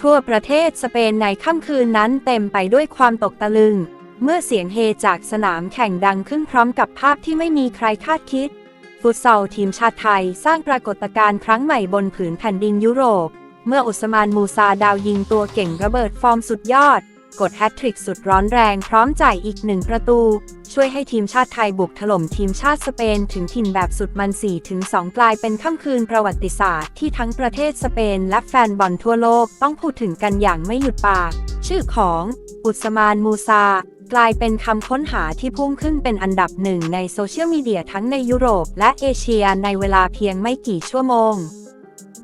ทั่วประเทศสเปนในค่ำคืนนั้นเต็มไปด้วยความตกตะลึง เมื่อเสียงเฮจากสนามแข่งดังขึ้นพร้อมกับภาพที่ไม่มีใครคาดคิด ฟุตซอลทีมชาติไทยสร้างปรากฏการณ์ครั้งใหม่บนผืนแผ่นดินยุโรป เมื่ออุสมานมูซาดาวยิงตัวเก่งระเบิดฟอร์มสุดยอด กดแฮตทริกสุดร้อนแรงพร้อมจ่ายอีกหนึ่งประตู ช่วยให้ทีมชาติไทยบุกถล่มทีมชาติสเปนถึงถิ่นแบบสุดมัน 4-2 กลายเป็นค่ำคืนประวัติศาสตร์ที่ทั้งประเทศสเปนและแฟนบอลทั่วโลกต้องพูดถึงกันอย่างไม่หยุดปาก ชื่อของอุสมานมูซากลายเป็นคำค้นหาที่พุ่งขึ้นเป็นอันดับหนึ่งในโซเชียลมีเดียทั้งในยุโรปและเอเชียในเวลาเพียงไม่กี่ชั่วโมง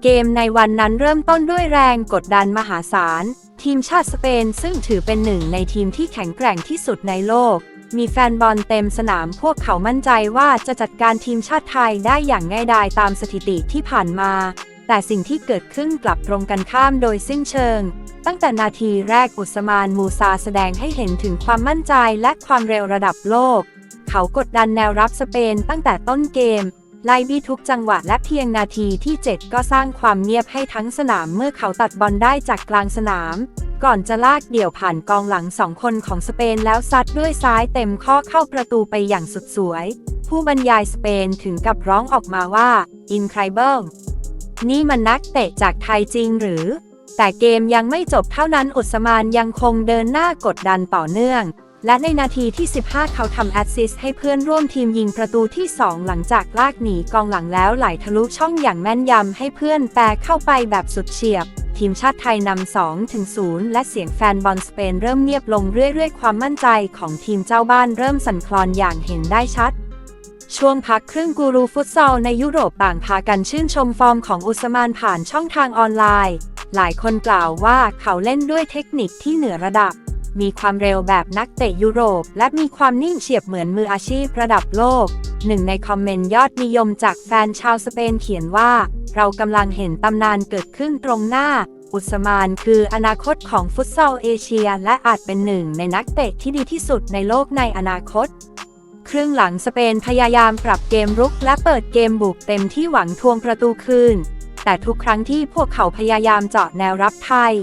เกมในวันนั้นเริ่มต้นด้วยแรงกดดันมหาศาล ทีมชาติสเปนซึ่งถือเป็นหนึ่งในทีมที่แข็งแกร่งที่สุดในโลก มีแฟนบอลเต็มสนามพวกเขามั่นใจว่าจะจัดการทีมชาติไทยได้อย่างง่ายดายตามสถิติที่ผ่านมา แต่สิ่งที่เกิดขึ้นกลับตรงกันข้ามโดยสิ้นเชิง ตั้งแต่นาทีแรกอุสมานมูซาแสดงให้เห็นถึงความมั่นใจและความเร็วระดับโลก เขากดดันแนวรับสเปนตั้งแต่ต้นเกม ไล่บี้ทุกจังหวะและเพียงนาทีที่ 7 ก็สร้างความเงียบให้ทั้งสนามเมื่อเขาตัดบอลได้จากกลางสนาม ก่อนจะลากเดี่ยวผ่านกองหลังสองคนของสเปนแล้วซัดด้วยซ้ายเต็มข้อเข้าประตูไปอย่างสุดสวย ผู้บรรยายสเปนถึงกับร้องออกมาว่า incredible นี่มันนักเตะจากไทยจริงหรือ แต่เกมยังไม่จบเท่านั้นอุสมานยังคงเดินหน้ากดดันต่อเนื่อง และในนาทีที่ 15 เขาทำแอสซิสต์ให้เพื่อนร่วมทีมยิงประตูที่ 2 หลังจากลากหนีกองหลังแล้วไหลทะลุช่องอย่างแม่นยำให้เพื่อนแปรเข้าไปแบบสุดเฉียบ ทีมชาติไทยนำ2ถึง0และเสียงแฟนบอลสเปนเริ่มเงียบลงเรื่อยๆ ความมั่นใจของทีมเจ้าบ้านเริ่มสั่นคลอนอย่างเห็นได้ชัดช่วงพักครึ่งกูรูฟุตซอลในยุโรปต่างพากันชื่นชมฟอร์มของอุสมานผ่านช่องทางออนไลน์ หลายคนกล่าวว่าเขาเล่นด้วยเทคนิคที่เหนือระดับ มีความเร็วแบบนักเตะยุโรป และมีความนิ่งเฉียบเหมือนมืออาชีพระดับโลก หนึ่งในคอมเมนต์ยอดนิยมจากแฟนชาวสเปนเขียนว่า เรากำลังเห็นตำนานเกิดขึ้นตรงหน้า อุสมานคืออนาคตของฟุตซอลเอเชีย และอาจเป็นหนึ่งในนักเตะที่ดีที่สุดในโลกในอนาคตครึ่งหลังสเปนพยายามปรับเกมรุกและเปิดเกมบุกเต็มที่หวังทวงประตูคืน แต่ทุกครั้งที่พวกเขาพยายามเจาะแนวรับไทย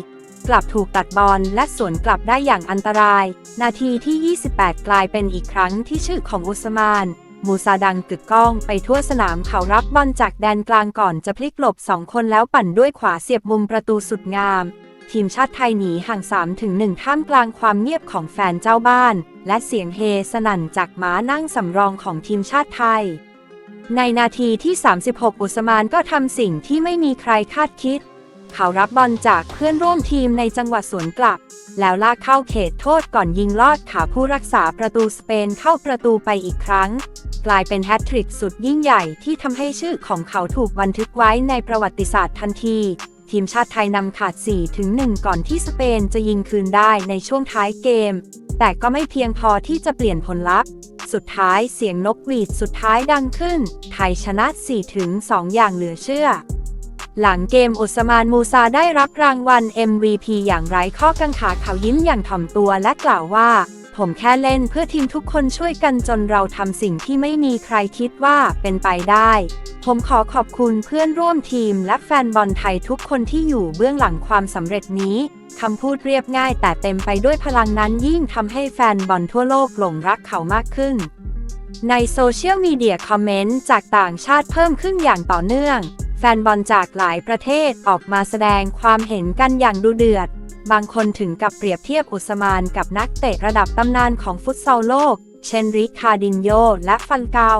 กลับถูกตัดบอลและสวนกลับได้อย่างอันตราย นาทีที่ 28 กลายเป็นอีกครั้งที่ชื่อของอุสมาน มูซาดังกึกก้องไปทั่วสนามเขารับบอลจากแดนกลางก่อนจะพลิกหลบสองคนแล้วปั่นด้วยขวาเสียบมุมประตูสุดงาม ทีมชาติไทยหนีห่าง 3 ถึง 1 ท่ามกลางความเงียบของแฟนเจ้าบ้าน และเสียงเฮสนั่นจากม้านั่งสำรองของทีมชาติไทย ในนาทีที่ 36 อุสมานก็ทำสิ่งที่ไม่มีใครคาดคิด เขารับบอลจากเพื่อนร่วมทีมในจังหวะสวนกลับ แล้วลากเข้าเขตโทษก่อนยิงลอดขาผู้รักษาประตูสเปนเข้าประตูไปอีกครั้ง กลายเป็นแฮตทริกสุดยิ่งใหญ่ที่ทำให้ชื่อของเขาถูกบันทึกไว้ในประวัติศาสตร์ทันที ทีมชาติไทยนำขาด 4-1 ก่อนที่สเปนจะยิงคืนได้ในช่วงท้ายเกม แต่ก็ไม่เพียงพอที่จะเปลี่ยนผลลัพธ์สุดท้ายเสียงนกหวีดสุดท้ายดังขึ้น ไทยชนะ 4-2 อย่างเหลือเชื่อ หลังเกมอุสมานมูซาได้รับรางวัล MVP อย่างไร้ข้อกังขาเขายิ้มอย่างถ่อมตัวและกล่าวว่า ผมแค่เล่นเพื่อทีมทุกคนช่วยกันจนเราทำสิ่งที่ไม่มีใครคิดว่าเป็นไปได้ ผมขอขอบคุณเพื่อนร่วมทีมและแฟนบอลไทยทุกคนที่อยู่เบื้องหลังความสำเร็จนี้คำพูดเรียบง่ายแต่เต็มไปด้วยพลังนั้นยิ่งทำให้แฟนบอลทั่วโลกหลงรักเขามากขึ้นในโซเชียลมีเดียคอมเมนต์จากต่างชาติเพิ่มขึ้นอย่างต่อเนื่อง ฟนบอลจากหลายประเทศออกมาแสดงความเห็นกันอย่างดูเดือด บางคนถึงกับเปรียบเทียบอุสมานกับนักเตะระดับตำนานของฟุตซอลโลก เช่นริคาดินโยและฟันเกา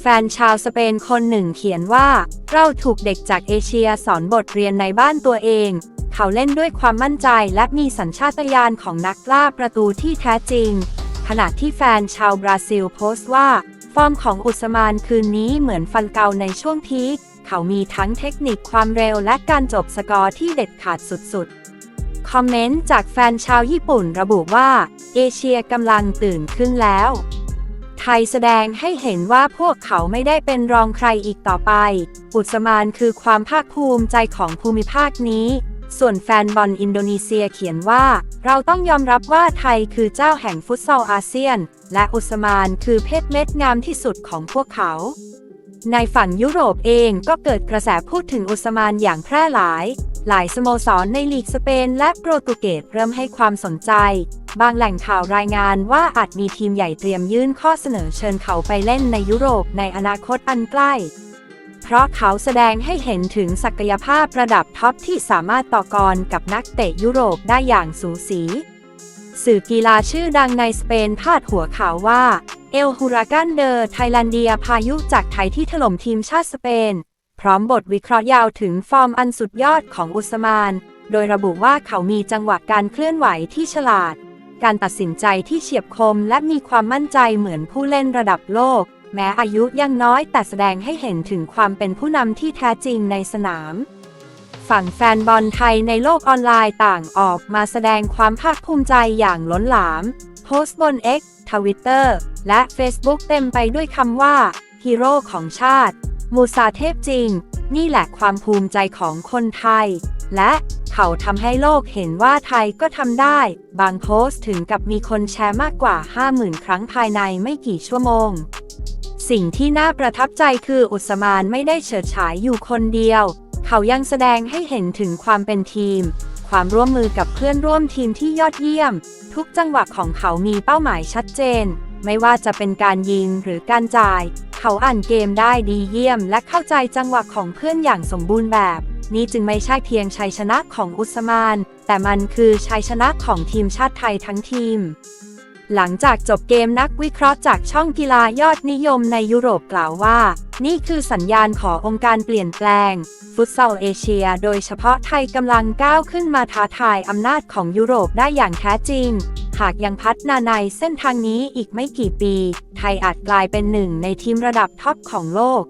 แฟนชาวสเปนคนหนึ่งเขียนว่า เราถูกเด็กจากเอเชียสอนบทเรียนในบ้านตัวเอง เขาเล่นด้วยความมั่นใจและมีสัญชาตญาณของนักล่าประตูที่แท้จริง ขณะที่แฟนชาวบราซิลโพสต์ว่า ฟอร์มของอุสมานคืนนี้เหมือนฟันเกาในช่วงพีค เขามีทั้งเทคนิคความเร็วและการจบสกอร์ที่เด็ดขาดสุดๆ คอมเมนต์จากแฟนชาวญี่ปุ่นระบุว่า เอเชียกำลังตื่นขึ้นแล้ว ไทยแสดงให้เห็นว่าพวกเขาไม่ได้เป็นรองใครอีกต่อไป อุตสมานคือความภาคภูมิใจของภูมิภาคนี้ ส่วนแฟนบอลอินโดนีเซียเขียนว่า เราต้องยอมรับว่าไทยคือเจ้าแห่งฟุตซอลอาเซียน และอุสมานคือเพชรเม็ดงามที่สุดของพวกเขา ในฝั่งยุโรปเองก็เกิดกระแสพูดถึงอุสมานอย่างแพร่หลาย หลายสโมสรในลีกสเปนและโปรตุเกสเริ่มให้ความสนใจ บางแหล่งข่าวรายงานว่าอาจมีทีมใหญ่เตรียมยื่นข้อเสนอเชิญเขาไปเล่นในยุโรปในอนาคตอันใกล้ เพราะเขาแสดงให้เห็นถึงศักยภาพระดับท็อปที่สามารถต่อกรกับนักเตะยุโรปได้อย่างสูสี สื่อกีฬาชื่อดังในสเปนพาดหัวข่าวว่า เอลฮูรากันเดอร์ไทแลนเดียพายุจากไทยที่ถล่มทีมชาติสเปน พร้อมบทวิเคราะห์ยาวถึงฟอร์มอันสุดยอดของอุสมาน โดยระบุว่าเขามีจังหวะการเคลื่อนไหวที่ฉลาด การตัดสินใจที่เฉียบคมและมีความมั่นใจเหมือนผู้เล่นระดับโลก แม้อายุยังน้อยแต่แสดงให้เห็นถึงความเป็นผู้นำที่แท้จริงในสนาม ฝั่งแฟนบอลไทยในโลกออนไลน์ต่างออกมาแสดงความภาคภูมิใจอย่างล้นหลามโพสต์บน X Twitter และ Facebook เต็มไปด้วยคำว่าฮีโร่ของชาติ มูซาเทพจริง นี่แหละความภูมิใจของคนไทย และเขาทำให้โลกเห็นว่าไทยก็ทำได้ บางโพสต์ถึงกับมีคนแชร์มากกว่า 50,000 ครั้งภายในไม่กี่ชั่วโมง สิ่งที่น่าประทับใจคืออุสมานไม่ได้เฉิดฉายอยู่คนเดียว เขายังแสดงให้เห็นถึงความเป็นทีม ความร่วมมือกับเพื่อนร่วมทีมที่ยอดเยี่ยม ทุกจังหวะของเขามีเป้าหมายชัดเจน ไม่ว่าจะเป็นการยิงหรือการจ่าย เขาอ่านเกมได้ดีเยี่ยม และเข้าใจจังหวะของเพื่อนอย่างสมบูรณ์แบบ นี่จึงไม่ใช่เพียงชัยชนะของอุสมาน แต่มันคือชัยชนะของทีมชาติไทยทั้งทีม หลังจากจบเกมนักวิเคราะห์จากช่องกีฬายอดนิยมในยุโรปกล่าวว่า นี่คือสัญญาณขององค์การเปลี่ยนแปลง ฟุตซอลเอเชีย โดยเฉพาะไทยกำลังก้าวขึ้นมาท้าทายอำนาจของยุโรปได้อย่างแท้จริง หากยังพัฒนาในเส้นทางนี้อีกไม่กี่ปี ไทยอาจกลายเป็นหนึ่งในทีมระดับท็อปของโลก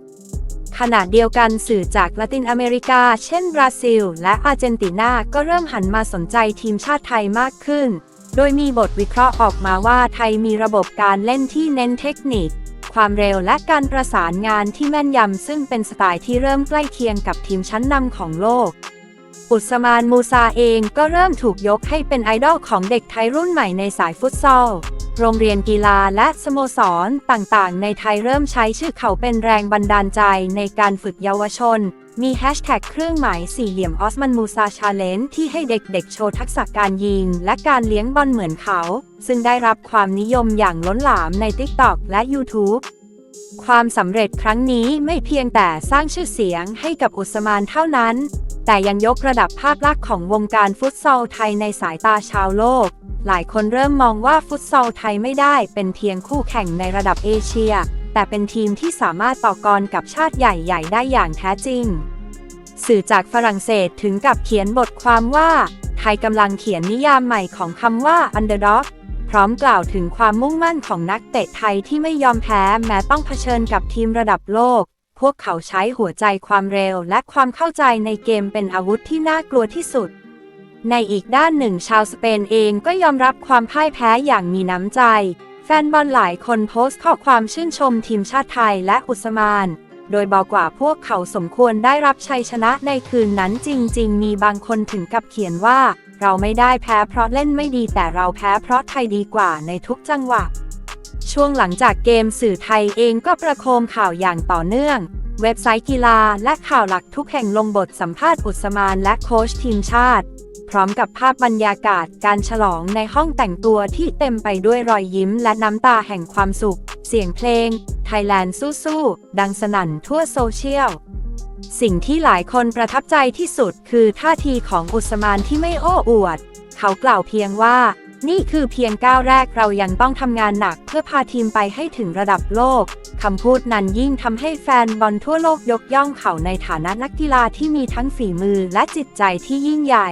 ขณะเดียวกันสื่อจากละตินอเมริกา เช่นบราซิล และอาร์เจนตินา ก็เริ่มหันมาสนใจทีมชาติไทยมากขึ้น โดยมีบทวิเคราะห์ออกมาว่าไทยมีระบบการเล่นที่เน้นเทคนิค ความเร็วและการประสานงานที่แม่นยำซึ่งเป็นสไตล์ที่เริ่มใกล้เคียงกับทีมชั้นนำของโลก อุสมานมูซาเองก็เริ่มถูกยกให้เป็นไอดอลของเด็กไทยรุ่นใหม่ในสายฟุตซอล โรงเรียนกีฬาและสโมสรต่างๆ ในไทยเริ่มใช้ชื่อเขาเป็นแรงบันดาลใจในการฝึกเยาวชน มีแฮชแท็กเครื่องหมายสี่เหลี่ยมออสมันมูซาชาเลนที่ให้เด็กๆ โชว์ทักษะการยิง และการเลี้ยงบอลเหมือนเขา ซึ่งได้รับความนิยมอย่างล้นหลามใน TikTok และ YouTube ความสำเร็จครั้งนี้ไม่เพียงแต่สร้างชื่อเสียงให้กับอุสมานเท่านั้น แต่ยังยกระดับภาพลักษณ์ของวงการฟุตซอลไทยในสายตาชาวโลก หลายคนเริ่มมองว่าฟุตซอลไทยไม่ได้เป็นเพียงคู่แข่งในระดับเอเชีย แต่เป็นทีมที่สามารถต่อกรกับชาติใหญ่ ๆ ได้อย่างแท้จริง สื่อจากฝรั่งเศสถึงกับเขียนบทความว่า ไทยกำลังเขียนนิยามใหม่ของคำว่า underdog พร้อมกล่าวถึงความมุ่งมั่นของนักเตะไทยที่ไม่ยอมแพ้แม้ต้องเผชิญกับทีมระดับโลก พวกเขาใช้หัวใจความเร็วและความเข้าใจในเกมเป็นอาวุธที่น่ากลัวที่สุด ในอีกด้านหนึ่งชาวสเปนเองก็ยอมรับความพ่ายแพ้อย่างมีน้ำใจ แฟนบอลหลายคนโพสต์ข้อความชื่นชมทีมชาติไทยและอุสมาน โดยบอกว่าพวกเขาสมควรได้รับชัยชนะในคืนนั้นจริง ๆ มีบางคนถึงกับเขียนว่า เราไม่ได้แพ้เพราะเล่นไม่ดีแต่เราแพ้เพราะไทยดีกว่าในทุกจังหวะ ช่วงหลังจากเกมสื่อไทยเองก็ประโคมข่าวอย่างต่อเนื่อง เว็บไซต์กีฬาและข่าวหลักทุกแห่งลงบทสัมภาษณ์อุสมานและโค้ชทีมชาติ พร้อมกับภาพบรรยากาศการฉลองในห้องแต่งตัวที่เต็มไปด้วยรอยยิ้มและน้ำตาแห่งความสุข เสียงเพลงไทยแลนด์สู้ๆ ดังสนั่นทั่วโซเชียล สิ่งที่หลายคนประทับใจที่สุดคือท่าทีของอุสมานที่ไม่โอ้อวด เขากล่าวเพียงว่า นี่คือเพียงก้าวแรกเรายังต้องทำงานหนักเพื่อพาทีมไปให้ถึงระดับโลกคำพูดนั้นยิ่งทำให้แฟนบอลทั่วโลกยกย่องเขาในฐานะนักกีฬาที่มีทั้งฝีมือและจิตใจที่ยิ่งใหญ่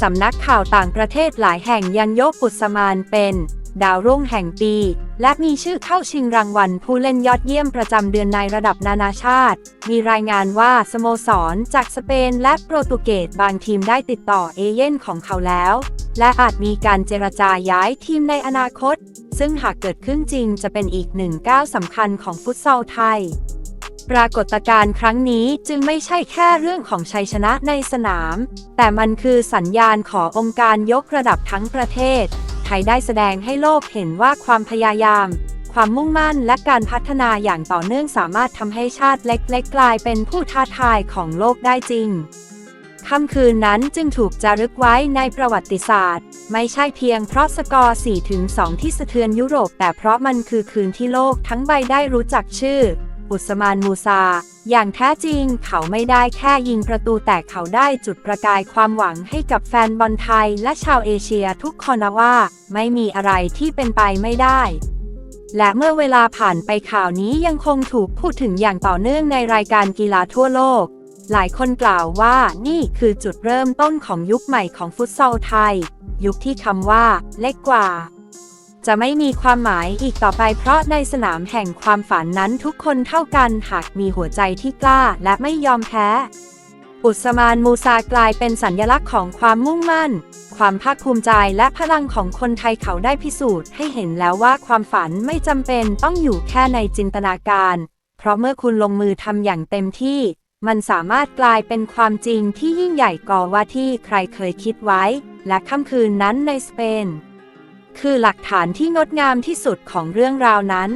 สำนักข่าวต่างประเทศหลายแห่งยังยกอุสมานเป็น ดาวรุ่งแห่งปี และมีชื่อเข้าชิงรางวัลผู้เล่นยอดเยี่ยมประจำเดือนในระดับนานาชาติ มีรายงานว่าสโมสรจากสเปนและโปรตุเกสบางทีมได้ติดต่อเอเย่นของเขาแล้ว และอาจมีการเจรจาย้ายทีมในอนาคต ซึ่งหากเกิดขึ้นจริงจะเป็นอีกหนึ่งก้าวสำคัญของฟุตซอลไทย ปรากฏการณ์ครั้งนี้จึงไม่ใช่แค่เรื่องของชัยชนะในสนาม แต่มันคือสัญญาณขององค์การยกระดับทั้งประเทศ ไทยได้แสดงให้โลกเห็นว่าความพยายาม ความมุ่งมั่นและการพัฒนาอย่างต่อเนื่องสามารถทำให้ชาติเล็กๆ กลายเป็นผู้ท้าทายของโลกได้จริงค่ำคืนนั้นจึงถูกจารึกไว้ในประวัติศาสตร์ ไม่ใช่เพียงเพราะสกอร์4-2ที่สะเทือนยุโรป แต่เพราะมันคือคืนที่โลกทั้งใบได้รู้จักชื่อ อุสมานมูซา อย่างแท้จริงเขาไม่ได้แค่ยิงประตูแต่เขาได้จุดประกายความหวังให้กับแฟนบอลไทยและชาวเอเชียทุกคนว่า ไม่มีอะไรที่เป็นไปไม่ได้ และเมื่อเวลาผ่านไปข่าวนี้ยังคงถูกพูดถึงอย่างต่อเนื่องในรายการกีฬาทั่วโลก หลายคนกล่าวว่านี่คือจุดเริ่มต้นของยุคใหม่ของฟุตซอลไทย ยุคที่คำว่า เล็กกว่า จะไม่มีความหมายอีกต่อไปเพราะในสนามแห่งความฝันนั้นทุกคนเท่ากันหากมีหัวใจที่กล้าและไม่ยอมแพ้ อุสมานมูซากลายเป็นสัญลักษณ์ของความมุ่งมั่น ความภาคภูมิใจและพลังของคนไทยเขาได้พิสูจน์ให้เห็นแล้วว่าความฝันไม่จำเป็นต้องอยู่แค่ในจินตนาการ เพราะเมื่อคุณลงมือทำอย่างเต็มที่ มันสามารถกลายเป็นความจริงที่ยิ่งใหญ่กว่าที่ใครเคยคิดไว้ และค่ำคืนนั้นในสเปน คือหลักฐานที่งดงามที่สุดของเรื่องราวนั้น